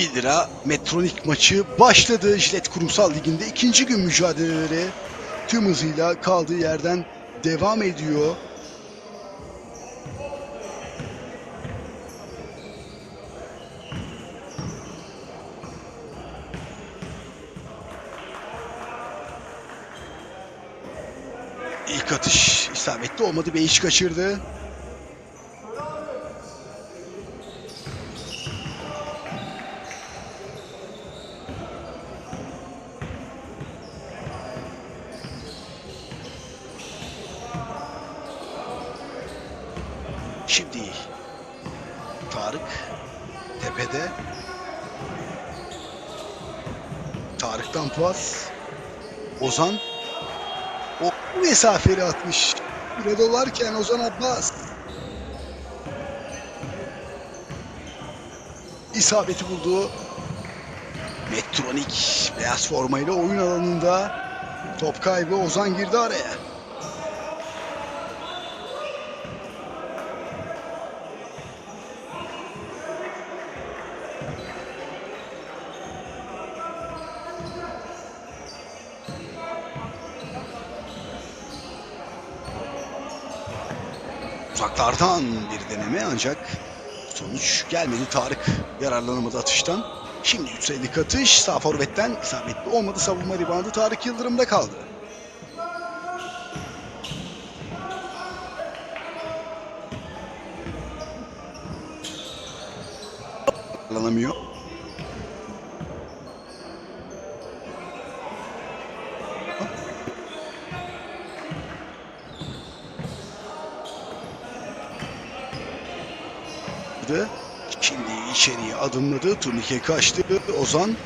1 lira Metronik maçı başladı. Jilet Kurumsal Ligi'nde ikinci gün mücadeleleri tüm hızıyla kaldığı yerden devam ediyor. İlk atış isabetli olmadı. Beyiş kaçırdı. Şimdi Tarık tepede. Tarık'tan pas. Ozan o mesafeli atmış. Bire dolarken Ozan Abbas. İsabeti buldu. Metronik beyaz formayla oyun alanında top kaybı Ozan girdi araya. Uzaklardan bir deneme ancak sonuç gelmedi. Tarık yararlanamadı atıştan. Şimdi yükseldik atış. Sağ forvetten isabetli olmadı. Savunma ribandı Tarık Yıldırım'da kaldı. Yararlanamıyor. Şimdi içeriye adımladı. Turnike kaçtı. Ozan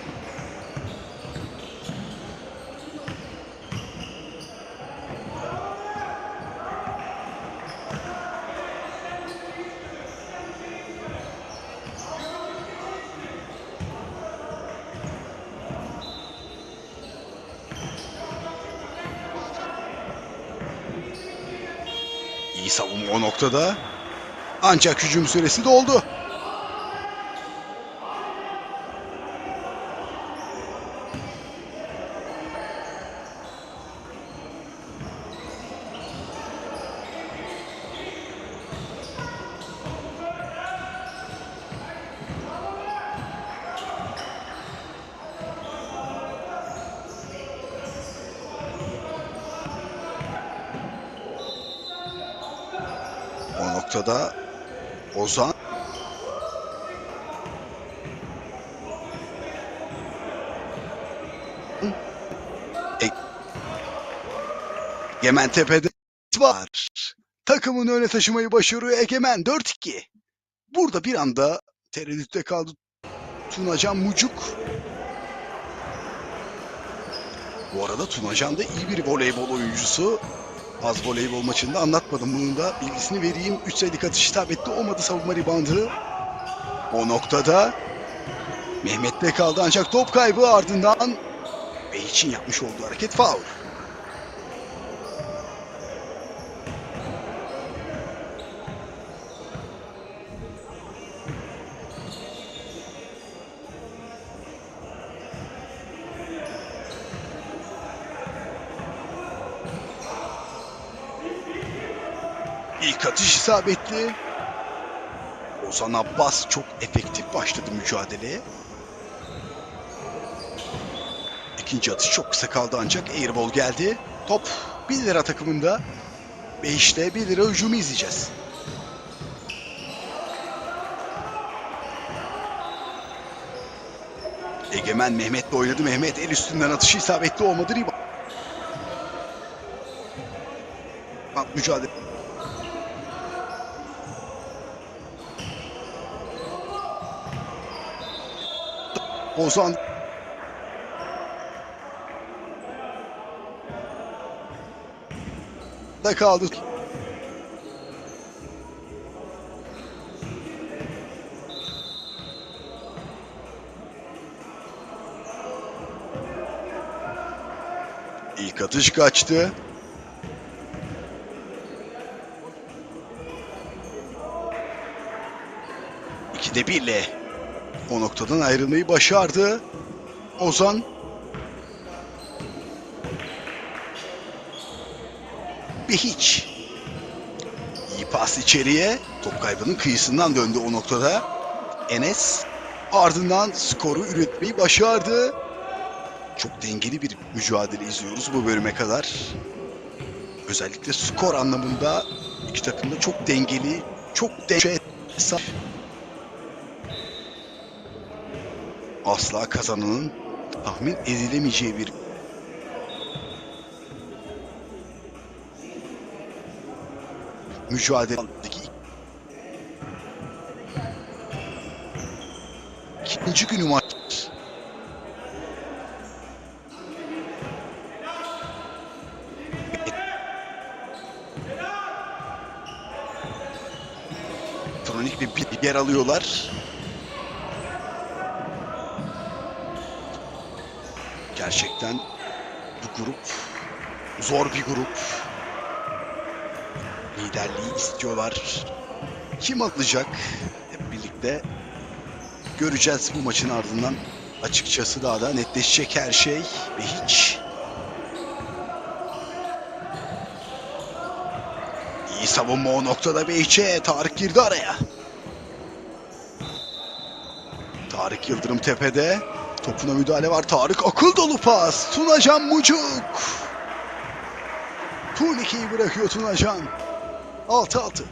iyi savunma o noktada. Ancak hücum süresi doldu. O noktada Ozan Egemen Tepe'de var. Takımını öne taşımayı başarıyor Egemen 4-2. Burada bir anda tereddütte kaldı Tunacan Mucuk. Bu arada Tunacan da iyi bir voleybol oyuncusu. Az voleybol maçında anlatmadım bunun da bilgisini vereyim. 3 sayılık atış isabetli olmadı savunma ribandı. O noktada Mehmet'te kaldı ancak top kaybı ardından ve için yapmış olduğu hareket faul. İlk atış isabetli. Ozan Abbas çok efektif başladı mücadeleye. İkinci atış çok kısa kaldı ancak airball geldi. Top 1 lira takımında. 5'te 1 lira hücumu izleyeceğiz. Egemen Mehmet'le oynadı. Mehmet el üstünden atışı isabetli olmadı. Riba. Mücadele. Ozan da kaldı. İlk atış kaçtı. İkide birle O noktadan ayrılmayı başardı. Ozan Behiç. İyi pas içeriye. Top kaybının kıyısından döndü o noktada. Enes ardından skoru üretmeyi başardı. Çok dengeli bir mücadele izliyoruz bu bölüme kadar. Özellikle skor anlamında iki takım da çok dengeli, çok dengeli. Asla kazananın tahmin edilemeyeceği bir mücadeledeki ikinci günü maç. Elektronik bir yer alıyorlar. Gerçekten bu grup zor bir grup. Liderliği istiyorlar. Kim alacak? Hep birlikte göreceğiz bu maçın ardından. Açıkçası daha da netleşecek her şey ve hiç. İyi savunma o noktada Beyçe. Tarık girdi araya. Tarık Yıldırım tepede. Topuna müdahale var. Tarık akıl dolu pas. Tunacan Mucuk. Turnikeyi bırakıyor Tunacan. 6-6.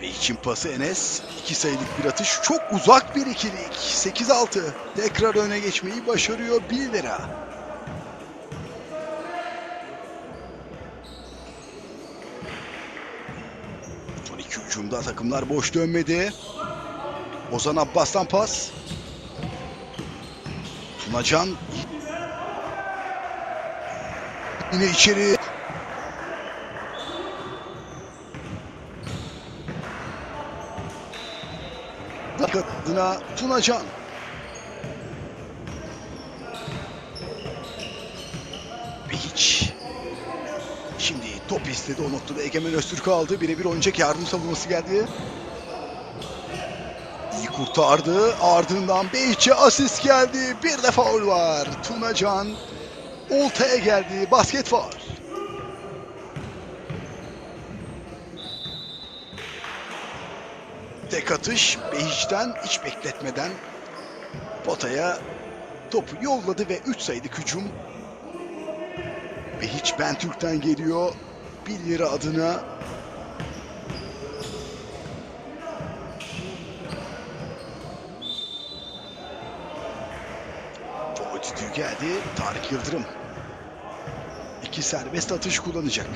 Ve için pası Enes. 2 sayılık bir atış. Çok uzak bir ikilik. 8-6. Tekrar öne geçmeyi başarıyor 1 lira. Hücumda takımlar boş dönmedi. Ozan Abbas'tan pas. Tunacan yine içeri. Adına Tunacan. Ve hiç. Şimdi top istedi o noktada Egemen Öztürk aldı. Birebir oynayacak yardım savunması geldi. İyi kurtardı. Ardından Beyçe asist geldi. Bir de faul var. Tunacan oltaya geldi. Basket var. Tek atış Behiç'ten hiç bekletmeden potaya topu yolladı ve 3 sayılık hücum. Behiç Bentürk'ten geliyor. 1 lira adına Foul düdüğü geldi. Tarık Yıldırım. İki serbest atış kullanacak.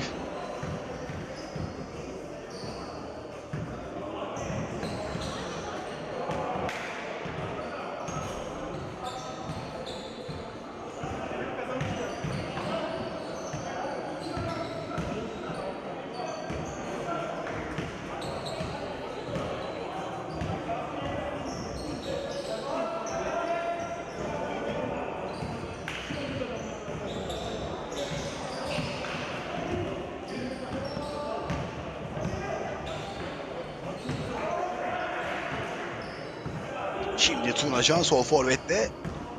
Şimdi Tunacan sol forvette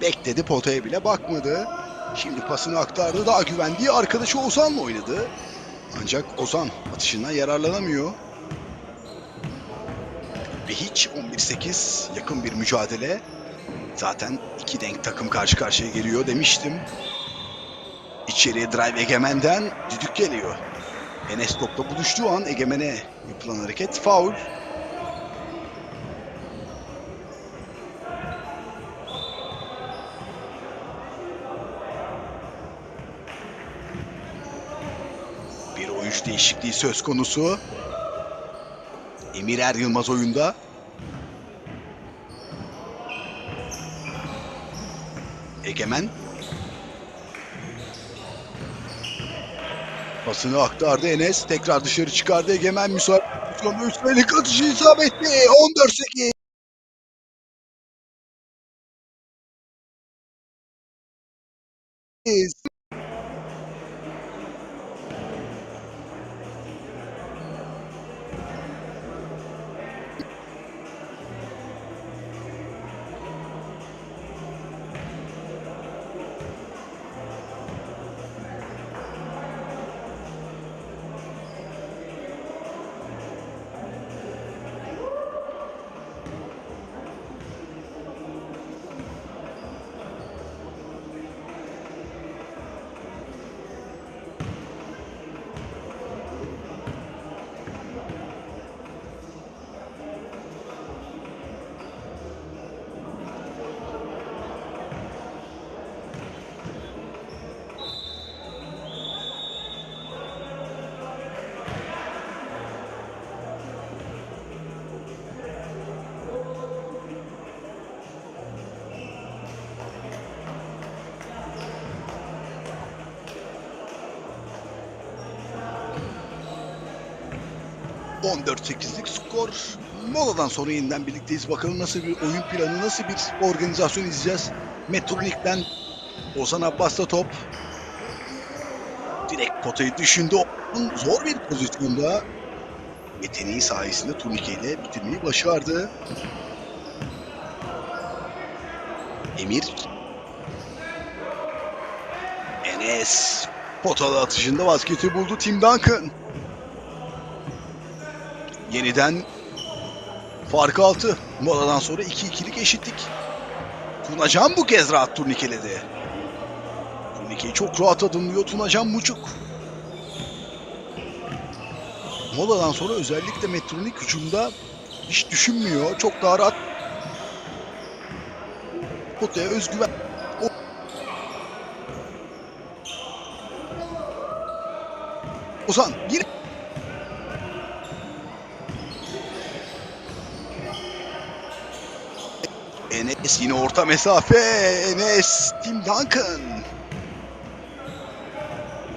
bekledi potaya bile bakmadı. Şimdi pasını aktardı daha güvendiği arkadaşı Ozan'la oynadı. Ancak Ozan atışından yararlanamıyor. Ve hiç 11-8 yakın bir mücadele. Zaten iki denk takım karşı karşıya geliyor demiştim. İçeriye drive Egemen'den düdük geliyor. Enes topla buluştuğu an Egemen'e yapılan hareket faul. Değişikliği söz konusu. Emir Er Yılmaz oyunda. Egemen. Pasını aktardı Enes. Tekrar dışarı çıkardı Egemen. Müsait. Üstelik atışı isabetli. 14-8. 14-8'lik skor. Moladan sonra yeniden birlikteyiz. Bakalım nasıl bir oyun planı, nasıl bir organizasyon izleyeceğiz. Metronik'ten Ozan Abbas'ta top. Direkt potayı düşündü. Zor bir pozisyonda yeteneği sayesinde turnike ile bitirmeyi başardı. Emir. Enes. Potalı atışında basketi buldu Tim Duncan. Yeniden fark altı. Moladan sonra 2-2'lik eşitlik. Tunacan bu kez rahat turnikeledi. Turnikeyi çok rahat adımlıyor Tunacan Muçuk. Moladan sonra özellikle Metronik hücumda hiç düşünmüyor. Çok daha rahat. Potaya özgüven. O- Ozan yine Enes yine orta mesafe. Enes, Tim Duncan.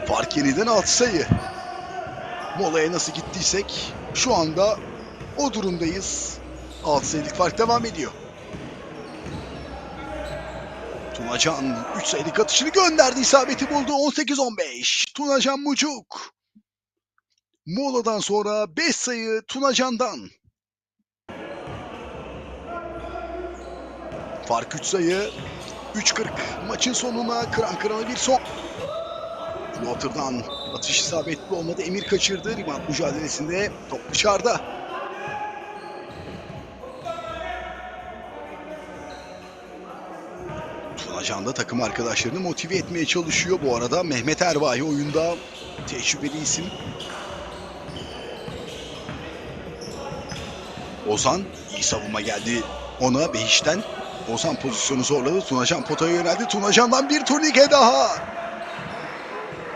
Fark yeniden 6 sayı. Molaya nasıl gittiysek şu anda o durumdayız. 6 sayılık fark devam ediyor. Tunacan 3 sayılık atışını gönderdi. isabeti buldu. 18-15. Tunacan Mucuk. Moladan sonra 5 sayı Tunacan'dan. Fark 3 sayı. 3.40 maçın sonuna kıran kırana bir son. Floater'dan atış isabetli olmadı. Emir kaçırdı. Rebound mücadelesinde top dışarıda. Tunacan da takım arkadaşlarını motive etmeye çalışıyor. Bu arada Mehmet Erbahi oyunda tecrübeli isim. Ozan iyi savunma geldi ona Behiş'ten. Ozan pozisyonu zorladı. Tunacan potaya yöneldi. Tunacan'dan bir turnike daha.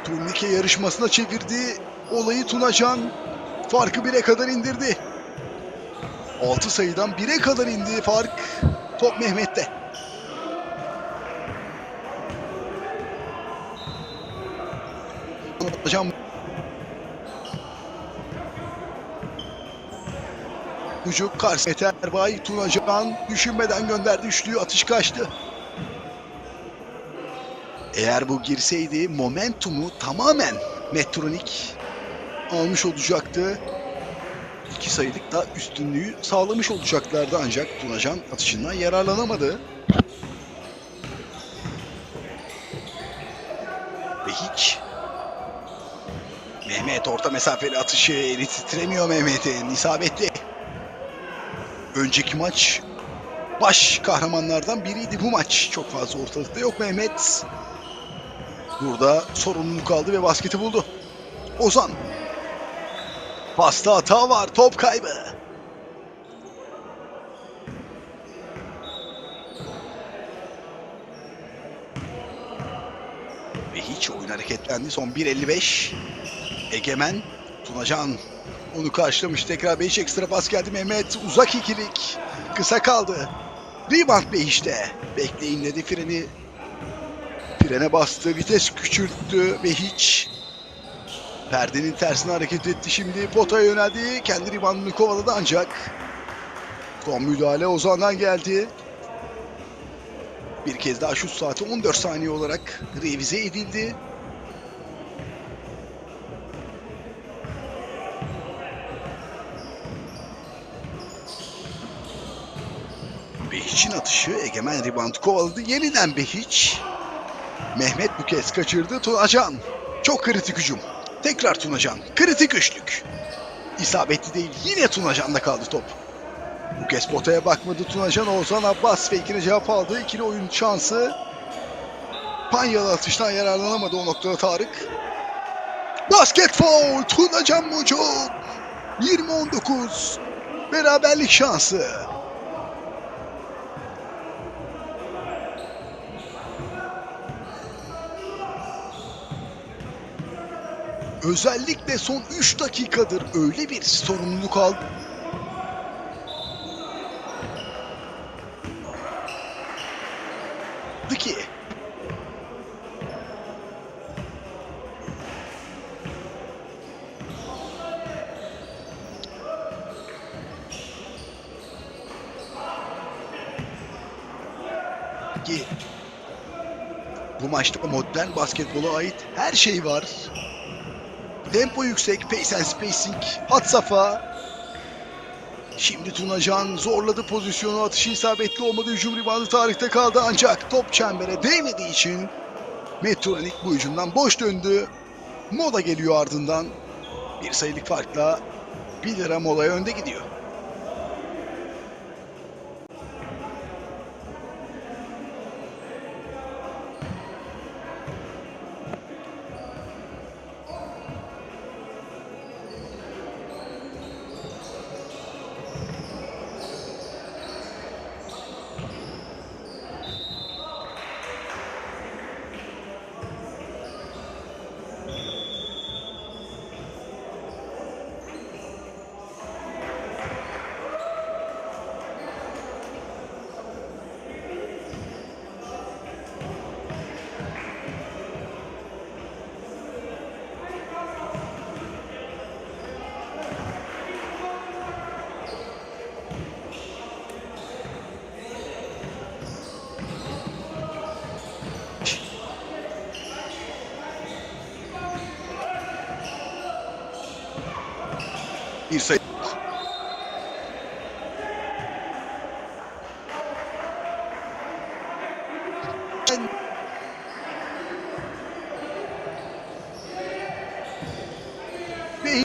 Turnike yarışmasına çevirdi. Olayı Tunacan farkı 1'e kadar indirdi. 6 sayıdan 1'e kadar indi fark. Top Mehmet'te. Tunacan Ucuk karşı Eterbay Tunacan düşünmeden gönderdi üçlüyü atış kaçtı. Eğer bu girseydi momentumu tamamen Metronik almış olacaktı. İki sayılık da üstünlüğü sağlamış olacaklardı ancak Tunacan atışından yararlanamadı. Ve hiç Mehmet orta mesafeli atışı eli titremiyor Mehmet'in isabetli. Önceki maç baş kahramanlardan biriydi bu maç. Çok fazla ortalıkta yok Mehmet. Burada sorumluluk aldı ve basketi buldu. Ozan. Pasta hata var. Top kaybı. Ve hiç oyun hareketlendi. Son 1.55. Egemen. Tunacan onu karşılamış. Tekrar Beyiş ekstra pas geldi. Mehmet uzak ikilik. Kısa kaldı. Rebound Beyiş'te. Bekleyin dedi freni. Frene bastı. Vites küçülttü ve hiç perdenin tersine hareket etti. Şimdi potaya yöneldi. Kendi reboundını kovaladı ancak son müdahale Ozan'dan geldi. Bir kez daha şut saati 14 saniye olarak revize edildi. Behiç'in atışı Egemen rebound kovaladı. Yeniden Behiç. Mehmet bu kez kaçırdı. Tunacan. Çok kritik hücum. Tekrar Tunacan. Kritik üçlük. İsabetli değil. Yine Tunacan'da kaldı top. Bu kez potaya bakmadı Tunacan. Oğuzhan Abbas fake'ine cevap aldı. İkili oyun şansı. Panyalı atıştan yararlanamadı o noktada Tarık. Basket foul. Tunacan Mucuk. 20-19. Beraberlik şansı. Özellikle son 3 dakikadır öyle bir sorumluluk aldı. ki. Ki bu maçta modern basketbola ait her şey var. Tempo yüksek, pace and spacing, hat safa. Şimdi Tunacan zorladı pozisyonu, atışı isabetli olmadı. Hücum ribandı tarihte kaldı ancak top çembere değmediği için Metronik bu hücumdan boş döndü. Mola geliyor ardından. Bir sayılık farkla 1 lira molaya önde gidiyor. Bir sayı. Ve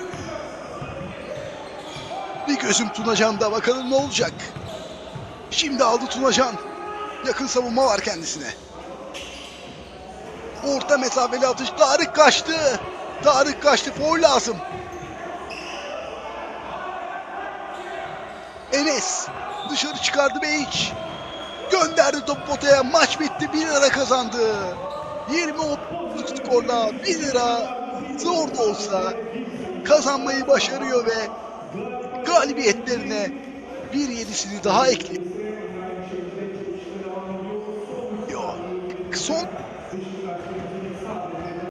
bir gözüm Tunacan'da bakalım ne olacak. Şimdi aldı Tunacan. Yakın savunma var kendisine. Orta mesafeli atış. Tarık kaçtı. Tarık kaçtı. Foul lazım. Enes dışarı çıkardı Beyiç. Gönderdi topu potaya. Maç bitti. 1 lira kazandı. 20 30 skorla 1 lira zor da olsa kazanmayı başarıyor ve galibiyetlerine bir yedisini daha ekliyor. Son